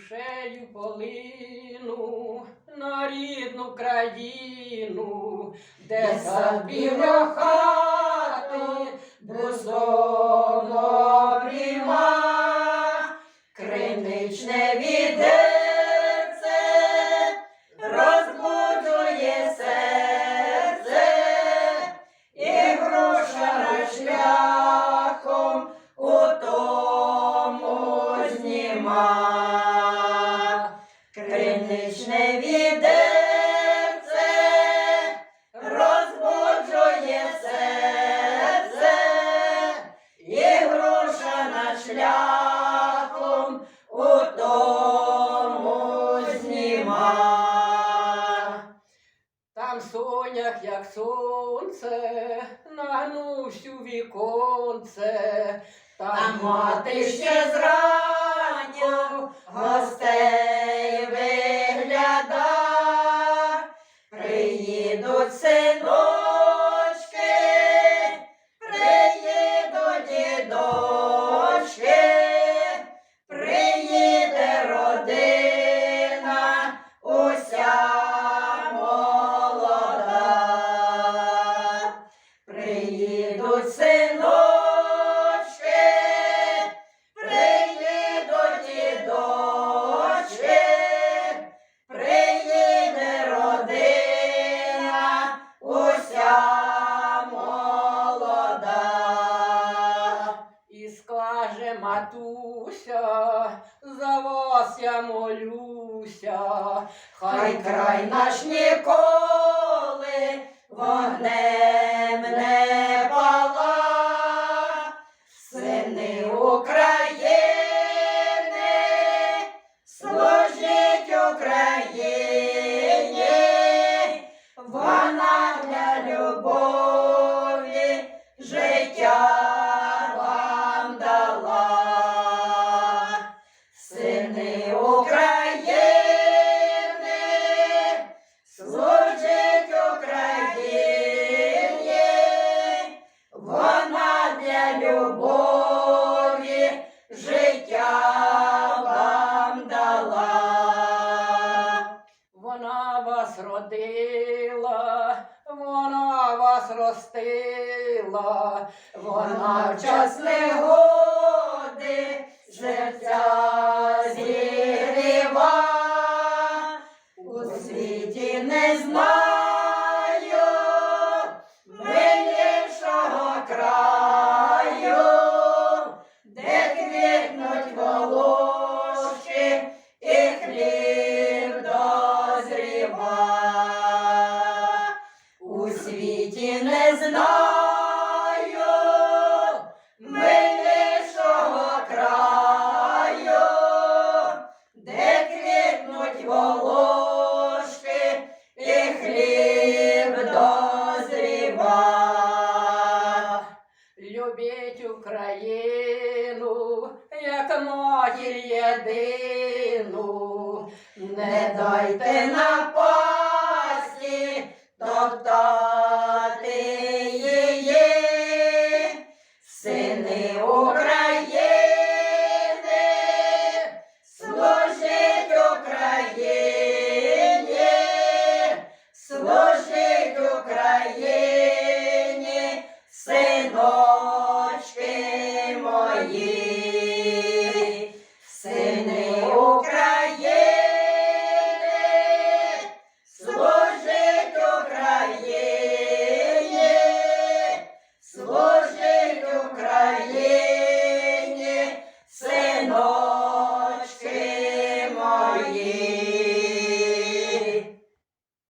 душею полину на рідну країну, де сад біля хати бездомно обріма, криничне не розбуджує Криничне відерце розбуджує серце, і груша над шляхом у тому зніма. Там сонях, як сонце, нагнувся у віконце, там мати ще зранку приїдуть я молюся, хай край наш ніколи вогнем вас родила, вона вас ростила, вона в час негоди У світі не знаю милішого краю, де квітнуть волошки і хліб дозріва. Любіть Україну, як матір єдину, не дайте топтати Leone.